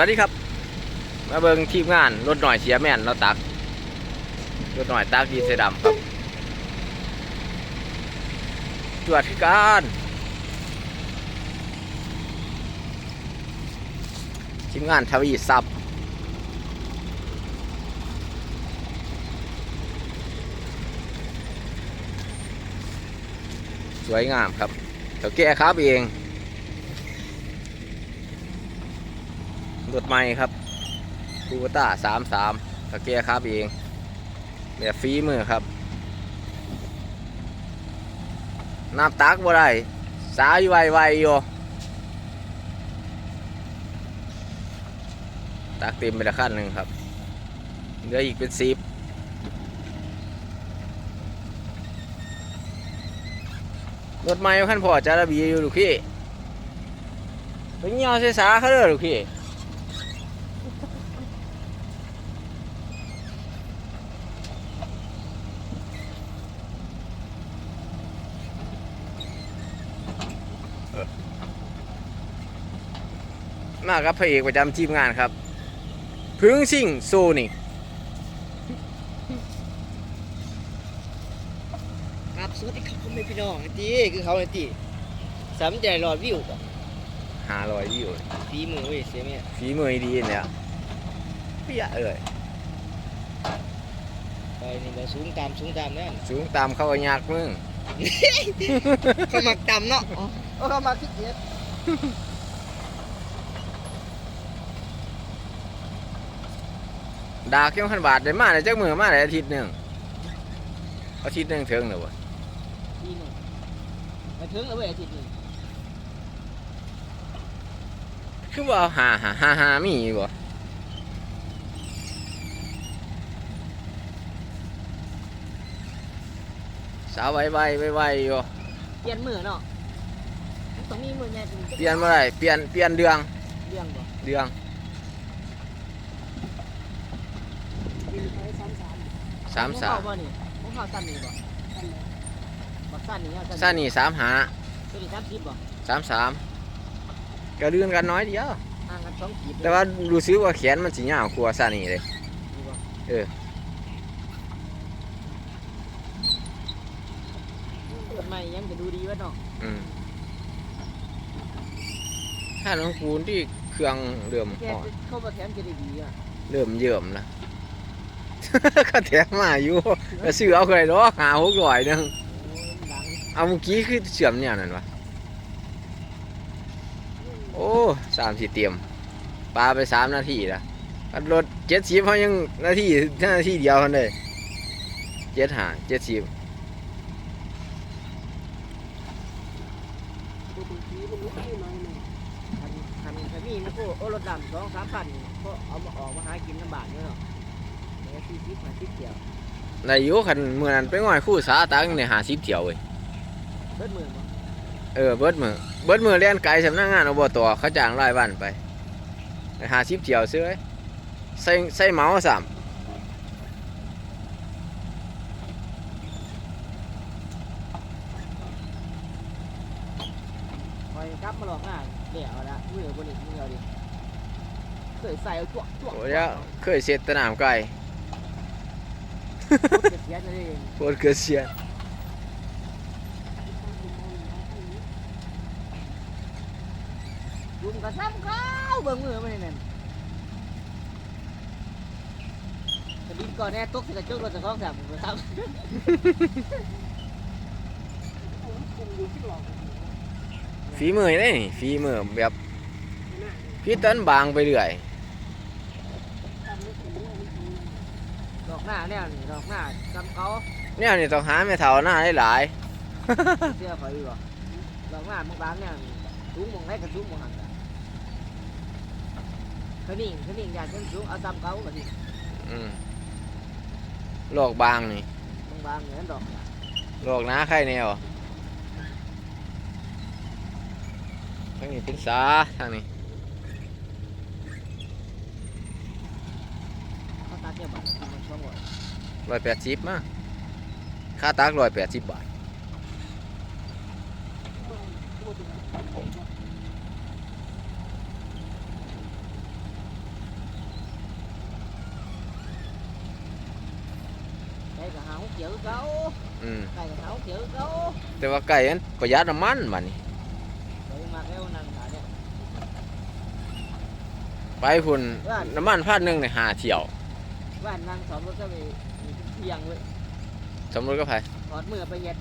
วัสดีครับ มาเบิงทีมงานรถหน่อยเสียแม่นเราตักรถหน่อยตักดีเสดำครับตรวจการทีมงานทวีซับสวยงามครับเถ่าแก่ครับเอง รถใหม่ครับคูต้าสามสามตะเกียครับเองแบบฟรีมือครับน้ำตักบ่ได้สาวอยู่ไวอยู่ตักเต็มไปละขั้นหนึ่งครับเหลืออีกเป็นสิบรถใหม่ขั้นพอจะระบีอยู่ลูกพี่ไปเงี้ยวใส่สาเขาเด้อลูกพี่ มากับพระเอกประจำทีมงานครับ พึ่งสิ่งโซนิกครับสวัสดีครับพ่อแม่พี่น้องไอ้ตีคือเขาไอ้ตีสามใจรอดวิวบ่หาลอยวิวฝีมือเว้ยเสียแม่ฝีมือดีเนี่ยเปี้ยเอ้ยไปนี่ก็สูงตามสูงตามนั่นสูงตามเข้าก็ยากมึงเขามักต่ำเนาะอ๋อเขามักขี้เกียจ ดากเกี่ยวขันบาทได้มาได้จักมือมาได้อาทิตย์หนึ่งอาทิตย์หนึ่งถึงเหรอวะทีหนึงมาถึงแล้วเว้ยอาทิตย์นี้คือว่าหาหาหาหามีอยู่บ่สาวไวไวไวไวอยู่เปลี่ยนมือเนาะมันต้องมีมือใหญ่เป็นเปลี่ยนเมื่อไรเปลี่ยนเปลี่ยนเดือง เรื่องบ่ เดือง สามสามของเขบ่นี่ของเขาสั้นนี่บ่บักสั้นนี่เอาซ่านี่สามหาตัวนี้สามสิบบ่สามสามกระเดือนกันน้อยเดียวห่างกันสองขีดแต่ว่ารู้สึกว่าแขนมันสียาวกว่าซ่านี่เลยนี่บ่เออรถใหม่ยังจะดูดีวะเนาะอืมถ้าน้องคูณที่เครื่องเริ่มแกอ่อนเข้ามาแถมจะได้ดีอะเริ่มเยิ่มแล้ว ก็แถมมาอยู่ก็ซื้อเอาเคยหรอกหาหกร้อยหนึงเอาเมื่อกี้คือเชื่อมเนี่ยนั่นวะโอ้สามสี่เตรียมปลาไปสามนาทีละรถเจ็ดสิบเขายังนาทีนาทีเดียวกันเลยเจ็ดหาเจ็ดสิบคันคันคันนี้นะพวกโอ้รถดำสองสามพันก็เอามาออกมาหากินลำบากเนาะเดี๋ยว สี่สิบห้าสิบเดียวในอายุคันเมื่อนั้นไปง่อยคู่สาตังในหาสิบเที่ยวเว้ยเบิดหมื่นบ่เออเบิดมือเบิดมือเรียนไกลสำนักงานอบตเขาจ้างรายวันไปไปหาสิบเที่ยวซื้อไว้ใส่ใส่เหมาสามคอยกลับมาหลอกงานเดี๋ยวละมือบนอีกมือเอาดิเคยใส่เอาจ้วกจ้วกโอ้ยแล้วเคยเสร็จแตหนามไก่ เสียเลยโคตรเกิดเสียนยุงกระซ้ำเข้าเบิ่งมือมันนี่นั่นกระดิ่งก่อนแน่ตกใส่กระจกรถจะคล้องสามผมครับฝีมือนี่นี่ฝีมือแบบพี่ต้นบางไปเรื่อย ดอก หน้าเนี่ยนี่ดอกหน้าซ้ำเขาเนี่ยนี่ต้องหาแม่เฒ่าหน้าหลายเสื้อคอยอยู่บ่ดอกหน้าบางๆเนี่ยสูงมองได้กับสูงมองหันกันขนิ่งขนิ่งอยากขึ้นสูงเอาซ้ำเขาแบบนี้ๆอืมโลกบางนี่บางๆเนี่ยดอกน่ะโลกหน้าใครแนวทางนี้เป็นสาทางนี้ เอร้อยแปดสิบมาค่าตากร้อยแปดสิบบาทไก่ก็หาหเขียวเขาอืมไก่ก็หาหเขียวเขาแต่ว่าไก่นั้นประหยัดน้ำมันมานี่ไปนนี่ไปหุ่นน้ำมันพาดหนึ่งในหาเที่ยว บ้านนั่งสอนรถก็ไปเที่ยงเว้ยสมมติก็ไปถอดมือไปเย็ด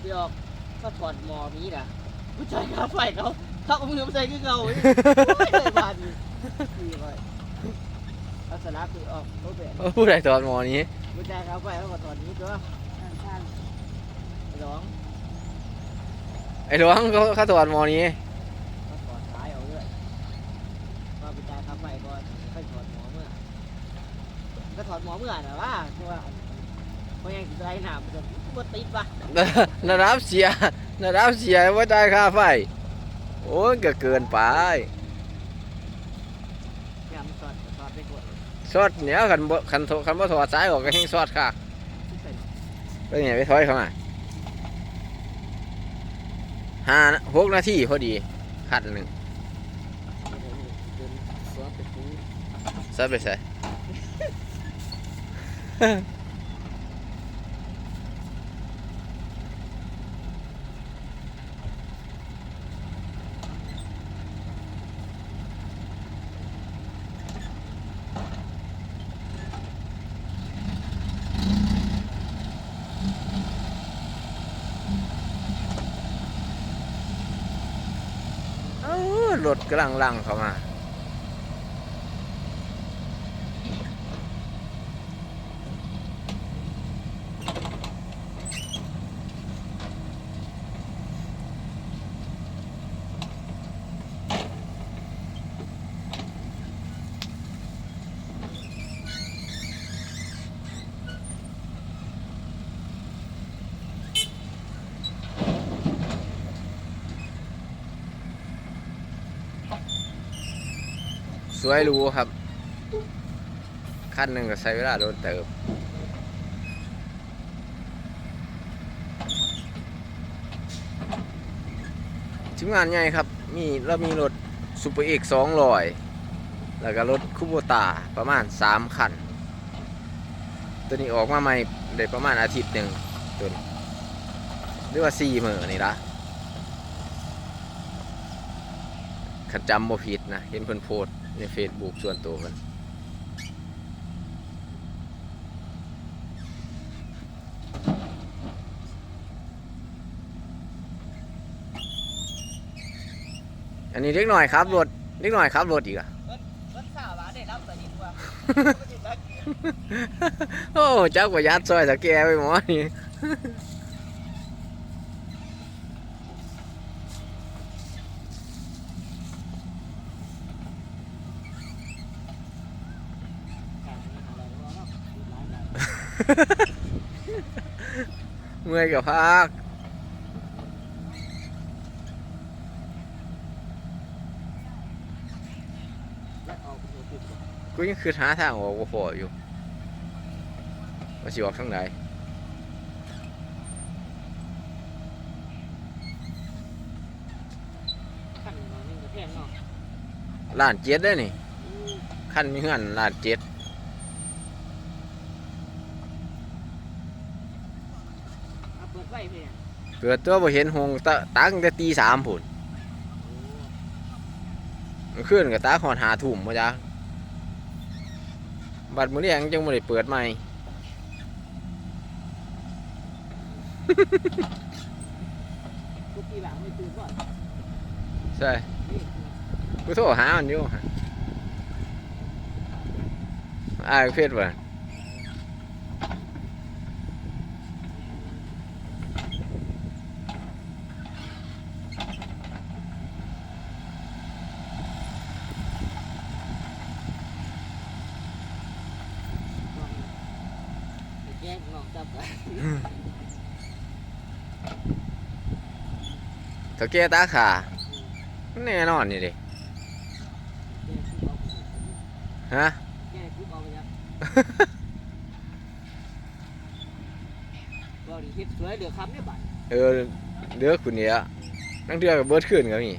ไปออกก็ถอดหมอมีน่ะผู้ชายขาไฟเขาเขาเอามือมาใส่คือเก่าเว้ยโอ้ยเลยบาดนี่ดีเลยเอาสลักคือออกรถแบบผู้ใดถอดหมอนี้ผู้ชายขาไฟเขาก็ถอดนี้ตัวข้างๆร้องไอ้หลวงเขาเขาถอดหมอนี้ ก็ถอดสายออกเลยก็ผู้ชายขาไฟก่อนค่อยถอดหมอเมื่อ ก็ถอดหมอเมื่อน่ะว่าคือว่าเพราะยังสิไรหนามมันจะบ่ติดปะระดับเสียระดับเสียว่าจ่ายค่าไฟ โอ้ยก็เกินไปยามนสอดสอดไปกดซอดเนี้ยคันบ่คันโทคันบ่ถอดสายออกก็แห้งซอดค่ะที่เป็นไปเนี่ยไปถอยเข้ามาห้าหกนาทีพอดีคัดหนึ่งเดินสวมไปปูซัดไปใส่เอ้า รถกำลังลังเข้ามา สวยรู้ครับ ขั้นหนึ่งก็ใช้เวลาโดนเติบทีมงานใหญ่ครับ มีเรามีรถซูเปอร์เอกสองร้อย แล้วก็รถคูโบตาประมาณสามคัน ตัวนี้ออกมาใหม่ได้ประมาณอาทิตย์หนึ่งตัวนี้หรือว่าสี่มือนี่ละขันจำบ่ผิดนะ เห็นเพิ่นโพสต์ ในเฟซบุ๊กส่วนตัวเพิ่นอันนี้เล็กหน่อยครับรถเล็กหน่อยครับรถอีกอะรถสาวาได้รับแต่ดินว่าโอ้จักว่ายัดซอยสแกไปหมอนี่ เมื่อยกับพักกูยังคือหาทางออกบ่พออยู่ว่าสิออกทางไหนขั้นมานี่ก็แพงเนาะล้านเจ็ดได้อนี่ขั้นมีเงินล้านเจ็ด เอาเปิดไฟเพียง เกิดตัวบ่เห็นหงตะตั้งแต่ตีสามผุนมันขึ้นกับตาหอนหาทุ่มมาจ้ะบัดมื้อนี้ยังจังบ่ได้เปิดใหม่ทุกทีหลังไม่ตื่นก่อนใช่กูโทรหามันอยู่อ้ายเพชรว่ะ แจ้งน้องจับกันเถ้าแกตาขาแน่นอนนี่ดิฮะแก้คุกเอาไปยังเราดิเฮ็ดสวยเดือดคำเนี่ยบัดเออเดือกคุณเนี่ยนั่งเดือกกับเบิร์ดขึ้นก็มี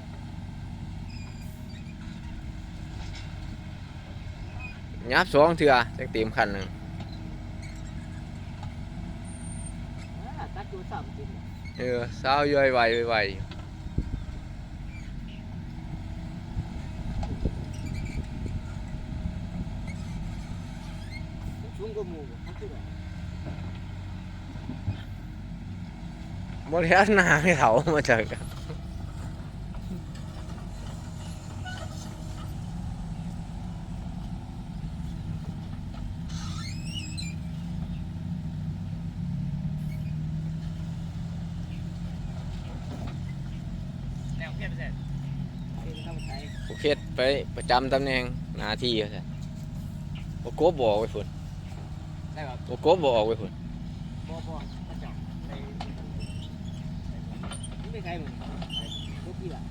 ยับสองเถื่อจังเต็มคันหนึ่ง ตัวสามเป็นเออสาวย่อยไวไว ชุ่มกว่าหมูเขาคือแบบ บริหารหนาให้เขามาจากกัน แนวเพี้ยนไปเสร็จเป็นข้าวไทย โอเคไปประจำตำแหน่งหน้าที่เขาใช่โอโกบบอกไว้ฝุ่นได้แบบโอโกบบอกไว้ฝุ่นบอบอพระเจ้าไปนี่เป็นใครมึงลูกพี่ล่ะ